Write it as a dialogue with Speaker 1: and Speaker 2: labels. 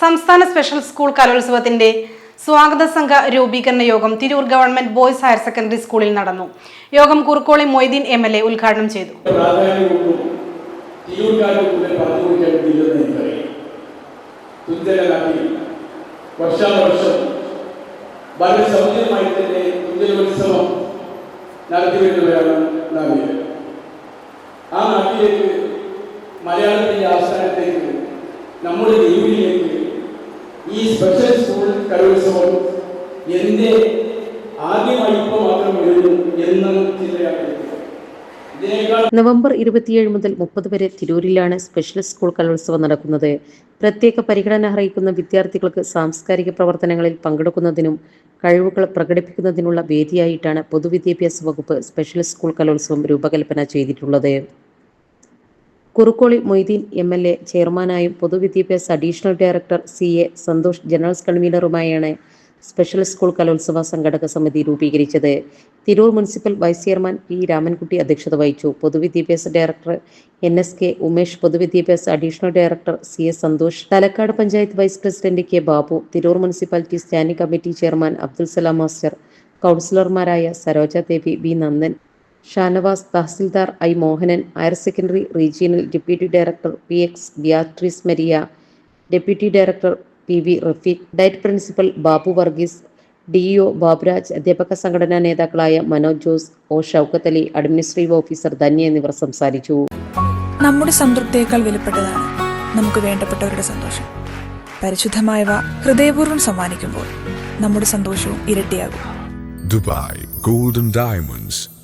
Speaker 1: സംസ്ഥാന special school കലോത്സവത്തിന്റെ സ്വാഗത സംഘ രൂപീകരണ യോഗം Tirur government boys higher secondary സ്കൂളിൽ നടന്നു യോഗം Kurukkoli Moideen M L A ഉദ്ഘാടനം ചെയ്തു
Speaker 2: വളരെ. ആ നമ്മുടെ ദ്വീപിലേക്ക് ഈ സ്പെഷ്യൽ സ്കൂൾ കലോത്സവം എന്റെ ആദ്യമായി മാത്രം എഴുതും
Speaker 3: നവംബർ ഇരുപത്തിയേഴ് മുതൽ മുപ്പത് വരെ തിരൂരിലാണ് സ്പെഷ്യൽ സ്കൂൾ കലോത്സവം നടക്കുന്നത്. പ്രത്യേക പരിഗണന അർഹിക്കുന്ന വിദ്യാർത്ഥികൾക്ക് സാംസ്കാരിക പ്രവർത്തനങ്ങളിൽ പങ്കെടുക്കുന്നതിനും കഴിവുകൾ പ്രകടിപ്പിക്കുന്നതിനുള്ള വേദിയായിട്ടാണ് പൊതുവിദ്യാഭ്യാസ വകുപ്പ് സ്പെഷ്യൽ സ്കൂൾ കലോത്സവം രൂപകൽപ്പന ചെയ്തിട്ടുള്ളത്. Kurukkoli Moideen M L A ചെയർമാനായും പൊതുവിദ്യാഭ്യാസ additional director C A Santhosh general കൺവീനറുമായാണ് special school കലോത്സവ സംഘടക സമിതി രൂപീകരിച്ചത്. Tirur municipal vice chairman P Ramankutty അധ്യക്ഷത വഹിച്ചു. പൊതുവിദ്യാഭ്യാസ director N S K Umesh പൊതുവിദ്യാഭ്യാസ additional director C S Santhosh Thalakkad panchayat vice president K Babu Tirur municipality standing committee chairman Abdul Salam master കൗൺസിലർമാരായ Saroja Devi B Nandan Shanavas tahsildar I. Mohanan higher secondary regional deputy director P. X. Beatrice Maria deputy director P. V. Rafeeq DIET principal Babu Varghese DEO Baburaj അധ്യാപക സംഘടനാ നേതാക്കളായ Manoj Jose O. Shoukath Ali administrative officer Dhanya എന്നിവർ സംസാരിച്ചു.
Speaker 4: നമ്മുടെ സംതൃപ്തിയേക്കാൾ വിലപ്പെട്ടതാണ് നമുക്ക് വേണ്ടപ്പെട്ടവരുടെ സന്തോഷം. പരിശുദ്ധമായവ ഹൃദയപൂർവം സമ്മാനിക്കുമ്പോൾ നമ്മുടെ സന്തോഷവും ഇരട്ടിയാകും.
Speaker 5: Dubai golden Diamonds,